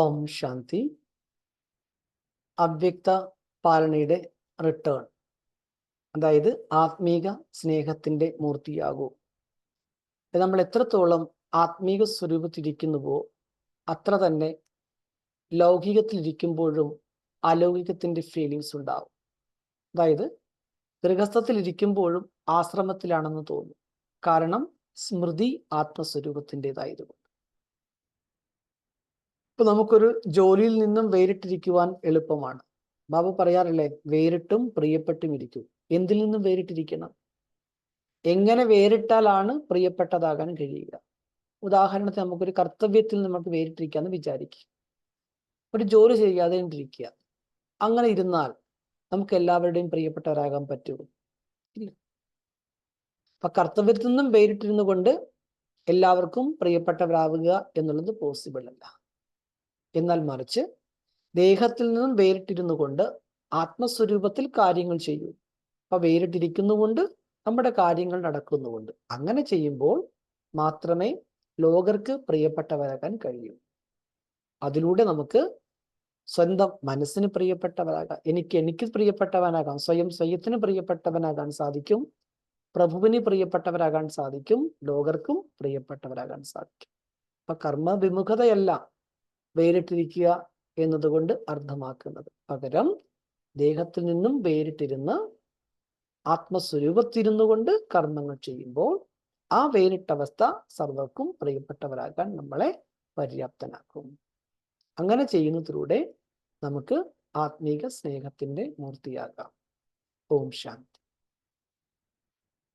ഓം ശാന്തി. അവ്യക്ത പാലനയുടെ റിട്ടേൺ അതായത് ആത്മീക സ്നേഹത്തിന്റെ മൂർത്തിയാകൂ. നമ്മൾ എത്രത്തോളം ആത്മീക സ്വരൂപത്തിരിക്കുന്നുവോ അത്ര തന്നെ ലൗകികത്തിലിരിക്കുമ്പോഴും അലൗകികത്തിന്റെ ഫീലിങ്സ് ഉണ്ടാവും. അതായത് ഗൃഹസ്ഥത്തിലിരിക്കുമ്പോഴും ആശ്രമത്തിലാണെന്ന് തോന്നും. കാരണം സ്മൃതി ആത്മസ്വരൂപത്തിന്റെതായതുകൊണ്ട് ഇപ്പൊ നമുക്കൊരു ജോലിയിൽ നിന്നും വേറിട്ടിരിക്കുവാൻ എളുപ്പമാണ്. ബാബു പറയാറില്ലേ വേറിട്ടും പ്രിയപ്പെട്ടും ഇരിക്കും. എന്തിൽ നിന്നും വേറിട്ടിരിക്കണം? എങ്ങനെ വേറിട്ടാലാണ് പ്രിയപ്പെട്ടതാകാൻ കഴിയുക? ഉദാഹരണത്തിന് നമുക്കൊരു കർത്തവ്യത്തിൽ നമുക്ക് വേറിട്ടിരിക്കാന്ന് വിചാരിക്കുക. ഒരു ജോലി ചെയ്യാതെ ഇരിക്കുക അങ്ങനെ ഇരുന്നാൽ നമുക്ക് എല്ലാവരുടെയും പ്രിയപ്പെട്ടവരാകാൻ പറ്റുമോ ഇല്ല? അപ്പൊ കർത്തവ്യത്തിൽ നിന്നും വേറിട്ടിരുന്നു കൊണ്ട് എല്ലാവർക്കും പ്രിയപ്പെട്ടവരാവുക എന്നുള്ളത് പോസിബിൾ അല്ല. എന്നാൽ മറിച്ച് ദേഹത്തിൽ നിന്നും വേറിട്ടിരുന്നു കൊണ്ട് ആത്മസ്വരൂപത്തിൽ കാര്യങ്ങൾ ചെയ്യൂ. അപ്പൊ വേറിട്ടിരിക്കുന്നുകൊണ്ട് നമ്മുടെ കാര്യങ്ങൾ നടക്കുന്നുകൊണ്ട് അങ്ങനെ ചെയ്യുമ്പോൾ മാത്രമേ ലോകർക്ക് പ്രിയപ്പെട്ടവരാകാൻ കഴിയൂ. അതിലൂടെ നമുക്ക് സ്വന്തം മനസ്സിന് പ്രിയപ്പെട്ടവരാകാം. എനിക്ക് എനിക്ക് പ്രിയപ്പെട്ടവനാകാം. സ്വയം സ്വയത്തിന് പ്രിയപ്പെട്ടവനാകാൻ സാധിക്കും. പ്രഭുവിന് പ്രിയപ്പെട്ടവരാകാൻ സാധിക്കും. ലോകർക്കും പ്രിയപ്പെട്ടവരാകാൻ സാധിക്കും. അപ്പൊ കർമ്മ വിമുഖതയല്ല വേറിട്ടിരിക്കുക എന്നതുകൊണ്ട് അർത്ഥമാക്കുന്നത്. പകരം ദേഹത്തിൽ നിന്നും വേറിട്ടിരുന്ന് ആത്മസ്വരൂപത്തിരുന്നു കൊണ്ട് കർമ്മങ്ങൾ ചെയ്യുമ്പോൾ ആ വേറിട്ടവസ്ഥ സർവർക്കും പ്രിയപ്പെട്ടവരാകാൻ നമ്മളെ പര്യാപ്തനാക്കും. അങ്ങനെ ചെയ്യുന്നതിലൂടെ നമുക്ക് ആത്മീക സ്നേഹത്തിന്റെ മൂർത്തിയാകാം. ഓം ശാന്തി.